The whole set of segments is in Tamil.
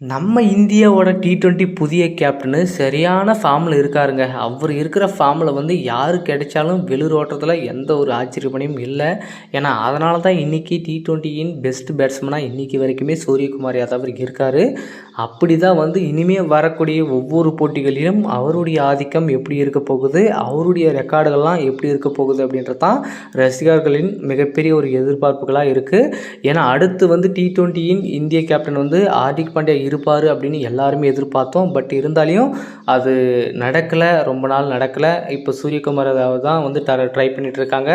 நம்ம இந்தியாவோட டி ட்வெண்ட்டி புதிய கேப்டனு சரியான ஃபார்மில் இருக்காருங்க. அவர் இருக்கிற ஃபார்மில் வந்து யார் கிடைச்சாலும் வெளிர் ஓட்டத்தில் எந்த ஒரு ஆச்சரியப்பணியும் இல்லை. ஏன்னா அதனால தான் இன்றைக்கி டி டுவெண்ட்டியின் பெஸ்ட் பேட்ஸ்மனாக இன்றைக்கி வரைக்குமே சூரியகுமார் யாதவ் இருக்கார். அப்படி தான் வந்து இனிமேல் வரக்கூடிய ஒவ்வொரு போட்டிகளிலும் அவருடைய ஆதிக்கம் எப்படி இருக்க போகுது அவருடைய ரெக்கார்டுகள்லாம் எப்படி இருக்க போகுது அப்படின்றது தான் ரசிகர்களின் மிகப்பெரிய ஒரு எதிர்பார்ப்புகளாக இருக்குது ஏன்னா அடுத்து வந்து டி ட்வெண்ட்டியின் இந்திய கேப்டன் வந்து ஹார்திக் பாண்டியா இருப்பார் அப்படின்னு எல்லாருமே எதிர்பார்த்தோம். பட் இருந்தாலையும் அது நடக்கலை. ரொம்ப நாள் நடக்கலை. இப்போ சூரியகுமார் தான் வந்து ட ட்ரை பண்ணிகிட்ருக்காங்க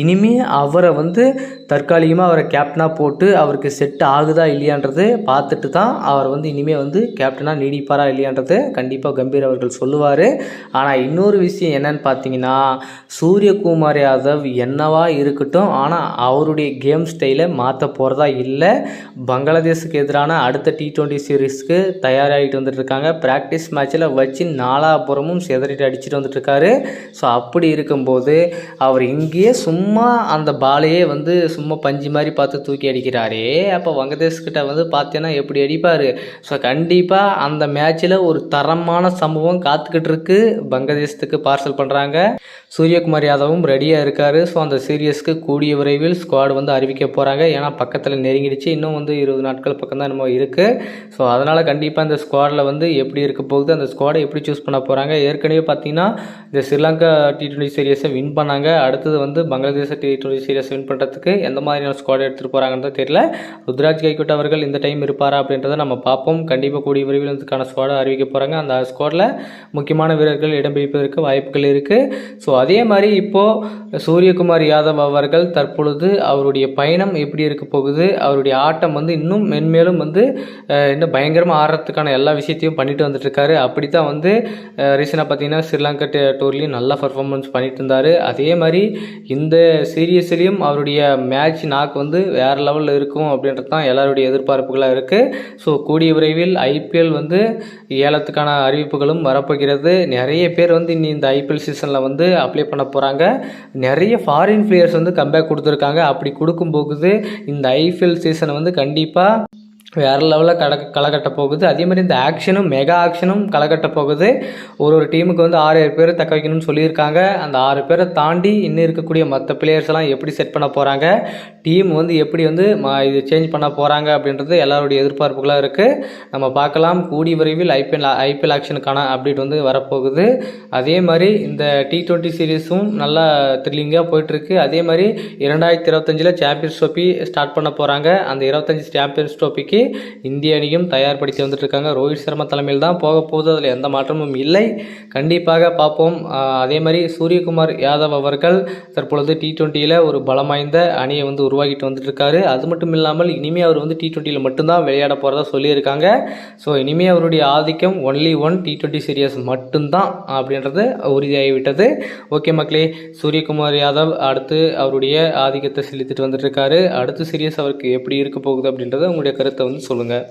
இனிமே அவரை வந்து தற்காலிகமாக அவரை கேப்டனாக போட்டு அவருக்கு செட் ஆகுதா இல்லையான்றது பார்த்துட்டு தான் அவர் வந்து இனிமேல் வந்து கேப்டனாக நீடிப்பாரா இல்லையான்றது கண்டிப்பாக கம்பீர் அவர்கள் சொல்லுவார். ஆனால் இன்னொரு விஷயம் என்னன்னு பார்த்தீங்கன்னா சூரியகுமார் யாதவ் என்னவா இருக்கட்டும் ஆனால் அவருடைய கேம் ஸ்டைலை மாற்ற போகிறதா இல்லை. பங்களாதேஷுக்கு எதிரான அடுத்த டி ட்வெண்ட்டி சீரீஸ்க்கு தயாராகிட்டு வந்துட்டுருக்காங்க. ப்ராக்டிஸ் மேட்ச்சில் வச்சு நாலாபுறமும் செதறிட்டு அடிச்சுட்டு வந்துட்டுருக்காரு. ஸோ அப்படி இருக்கும்போது அவர் இங்கேயே சும்மா அந்த பாலையே வந்து சும்மா பஞ்சு மாதிரி பார்த்து தூக்கி அடிக்கிறாரே. அப்போ வங்கதேஷ்கிட்ட வந்து பார்த்தீங்கன்னா எப்படி அடிப்பார்? ஸோ கண்டிப்பாக அந்த மேட்ச்சில் ஒரு தரமான சம்பவம் காத்துக்கிட்டு இருக்கு. வங்கதேசத்துக்கு பார்சல் பண்ணுறாங்க சூரியகுமார் யாதவும் ரெடியாக இருக்கார். ஸோ அந்த சீரியஸ்க்கு கூடிய விரைவில் ஸ்குவாட் வந்து அறிவிக்க போகிறாங்க ஏன்னா பக்கத்தில் நெருங்கிடுச்சு. இன்னும் வந்து இருபது நாட்கள் பக்கம் தான் நம்ம இருக்குது ஸோ அதனால் கண்டிப்பாக இந்த ஸ்குவாடில் வந்து எப்படி இருக்க போகுது அந்த ஸ்குவாடை எப்படி சூஸ் பண்ண போகிறாங்க ஏற்கனவே பார்த்தீங்கன்னா இந்த ஸ்ரீலங்கா டி ட்வெண்ட்டி சீரியஸை வின் பண்ணாங்க. அடுத்தது வந்து Bangladesh T twenty series win பண்ணுறதுக்கு எந்த மாதிரியான ஸ்குவாட் எடுத்துகிட்டு போகிறாங்கன்னு தெரியல. ருத்ராஜ் கைக்குட் அவர்கள் இந்த டைம் இருப்பாரா அப்படின்றத நம்ம பார்ப்போம். கண்டிப்பாக கூடிய விரைவில் இதுக்கான ஸ்குவாடை அறிவிக்க போகிறாங்க அந்த ஸ்குவாடில் முக்கியமான வீரர்கள் இடம் பிடிப்பதற்கு வாய்ப்புகள் இருக்குது ஸோ அதே மாதிரி இப்போது சூரியகுமார் யாதவ் அவர்கள் தற்பொழுது அவருடைய பயணம் எப்படி இருக்க போகுது? அவருடைய ஆட்டம் வந்து இன்னும் மென்மேலும் வந்து இன்னும் பயங்கரமாக ஆடுறதுக்கான எல்லா விஷயத்தையும் பண்ணிட்டு வந்துட்டுருக்காரு. அப்படி தான் வந்து ரீசெண்டாக பார்த்தீங்கன்னா ஸ்ரீலங்கா டூர்லேயும் நல்லா பர்ஃபார்மன்ஸ் பண்ணிட்டு இருந்தார். அதே மாதிரி இந்த சீரியஸ்லேயும் அவருடைய மேட்ச் நாக்கு வந்து வேறு லெவலில் இருக்கும் அப்படின்றது தான் எல்லாருடைய எதிர்பார்ப்புகளாக இருக்குது ஸோ கூடிய விரைவில் ஐபிஎல் வந்து ஏலத்துக்கான அறிவிப்புகளும் வரப்போகிறது. நிறைய பேர் வந்து இன்னி இந்த ஐபிஎல் சீசனில் வந்து அப்ளை பண்ண போகிறாங்க நிறைய ஃபாரின் பிளேயர்ஸ் வந்து கம்பேக் கொடுத்துருக்காங்க. அப்படி கொடுக்கும்போது இந்த ஐபிஎல் சீசனை வந்து கண்டிப்பாக வேறு லெவலில் கட களை போகுது. அதே மாதிரி இந்த ஆக்ஷனும் மெகா ஆக்ஷனும் களை போகுது. ஒரு ஒரு டீமுக்கு வந்து ஆறு ஏழு பேர் தக்க வைக்கணும்னு சொல்லியிருக்காங்க. அந்த ஆறு பேரை தாண்டி இன்னும் இருக்கக்கூடிய மற்ற பிளேயர்ஸ் எல்லாம் எப்படி செட் பண்ண போகிறாங்க டீம் வந்து எப்படி வந்து இது சேஞ்ச் பண்ண போகிறாங்க அப்படின்றது எல்லாருடைய எதிர்பார்ப்புகளாக இருக்குது நம்ம பார்க்கலாம். கூடி விரைவில் ஐபிஎல் ஐபிஎல் ஆக்ஷனுக்கான அப்டேட் வந்து வரப்போகுது. அதே மாதிரி இந்த டி ட்வெண்ட்டி சீரீஸும் நல்லா த்ரில்லிங்காக போயிட்டுருக்கு. அதே மாதிரி இரண்டாயிரத்தி இருபத்தஞ்சில் சாம்பியன்ஸ் ட்ரோஃபி ஸ்டார்ட் பண்ண போகிறாங்க அந்த இருபத்தஞ்சி சாம்பியன்ஸ் ட்ரோஃபிக்கு இந்திய அணியும் தயார்படுத்தி வந்துட்டுருக்காங்க. ரோஹித் சர்மா தலைமையில் தான் போக போகுது. அதில் எந்த மாற்றமும் இல்லை. கண்டிப்பாக பார்ப்போம். அதே மாதிரி சூரியகுமார் யாதவ் அவர்கள் தற்பொழுது டி ட்வெண்ட்டியில் ஒரு பலம் வாய்ந்த அணியை வந்து உருவாக்கிட்டு வந்துட்டுருக்காரு. அது மட்டும் இல்லாமல் இனிமேல் அவர் வந்து டி ட்வெண்ட்டியில் மட்டும்தான் விளையாட போகிறதா சொல்லியிருக்காங்க. ஸோ இனிமேல் அவருடைய ஆதிக்கம் only one T twenty series மட்டும்தான் அப்படின்றது உறுதியாகிவிட்டது. ஓகே மக்களே சூரியகுமார் யாதவ் அடுத்து அவருடைய ஆதிக்கத்தை செலுத்திட்டு வந்துட்டுருக்காரு. அடுத்து சீரியஸ் அவருக்கு எப்படி இருக்க போகுது அப்படின்றத உங்களுடைய கருத்தை வந்து சொல்லுங்கள்